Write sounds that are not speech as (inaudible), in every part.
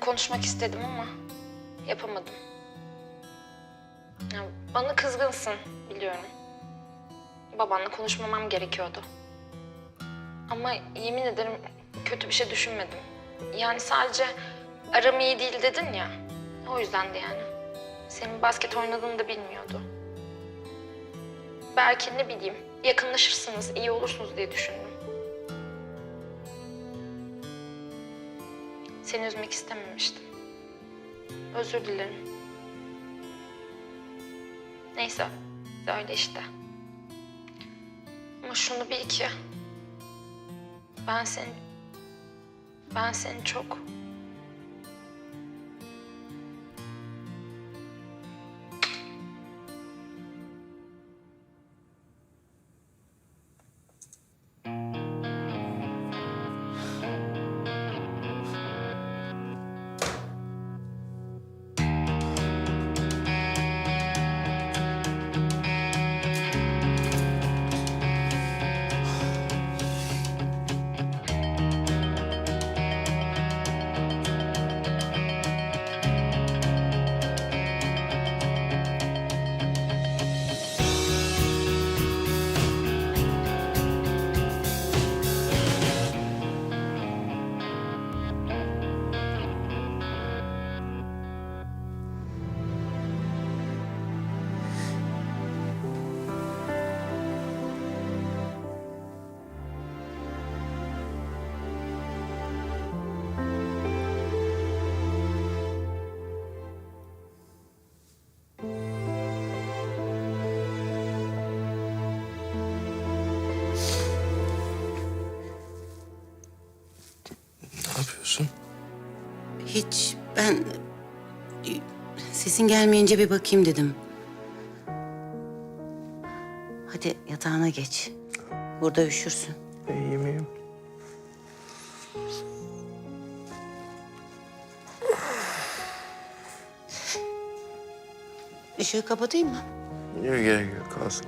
konuşmak istedim ama yapamadım. Ya, bana kızgınsın biliyorum. Babanla konuşmamam gerekiyordu. Ama yemin ederim kötü bir şey düşünmedim. Yani sadece aram iyi değil dedin ya. O yüzdendi yani. Senin basket oynadığını da bilmiyordu. Belki ne bileyim yakınlaşırsınız, iyi olursunuz diye düşündüm. Seni üzmek istememiştim. Özür dilerim. Neyse, öyle işte. Ama şunu bil ki... Ben seni... Ben seni çok... Hiç ben sesin gelmeyince bir bakayım dedim. Hadi yatağına geç. Burada üşürsün. İyiyim iyiyim. Işığı kapatayım mı? Yok gerek yok kalsın.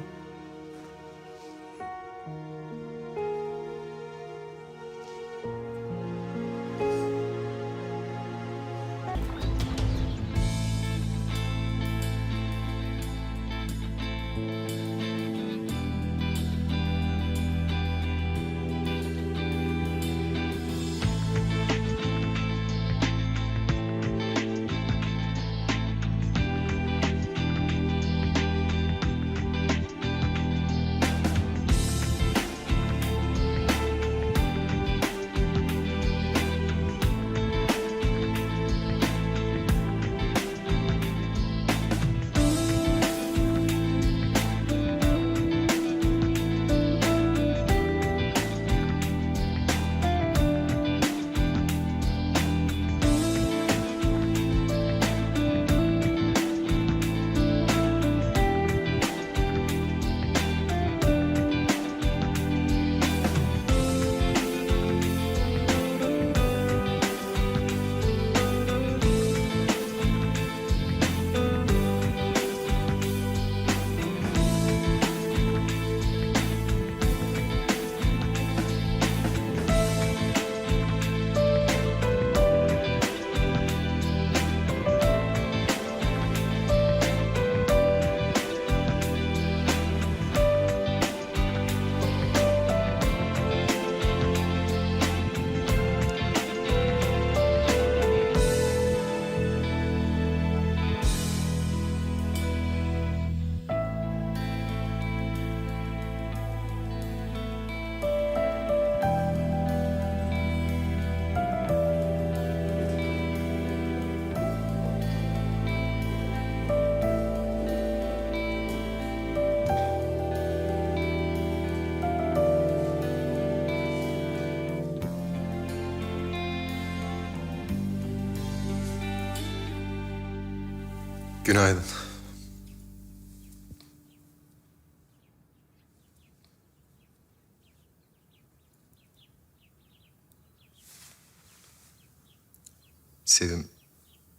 Günaydın. Sevim,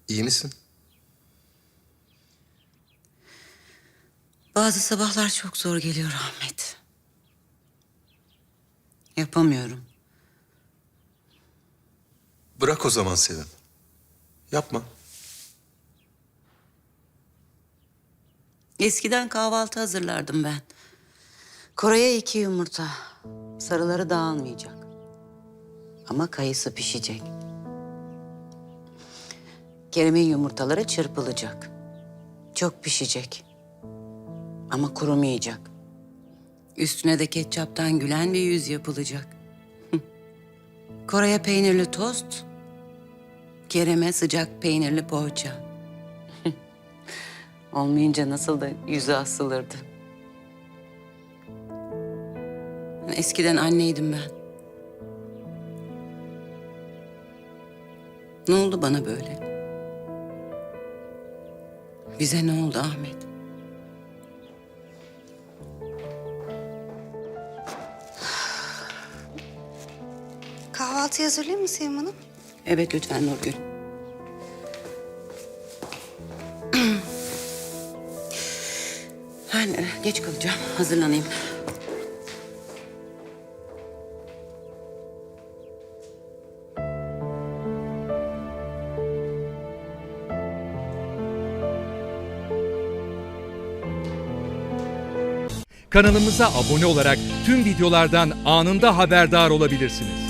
iyi misin? Bazı sabahlar çok zor geliyor Ahmet. Yapamıyorum. Bırak o zaman Sevim. Yapma. Eskiden kahvaltı hazırlardım ben. Koraya iki yumurta. Sarıları dağılmayacak. Ama kayısı pişecek. Kerem'in yumurtaları çırpılacak. Çok pişecek. Ama kurumayacak. Üstüne de ketçaptan gülen bir yüz yapılacak. (laughs) Koray'a peynirli tost, Kerem'e sıcak peynirli poğaça. Olmayınca nasıl da yüzü asılırdı. Eskiden anneydim ben. Ne oldu bana böyle? Bize ne oldu Ahmet? Kahvaltı hazırlayayım mı Sevim Hanım? Evet lütfen Nurgül. Ben e, geç kalacağım. Hazırlanayım. Kanalımıza abone olarak tüm videolardan anında haberdar olabilirsiniz.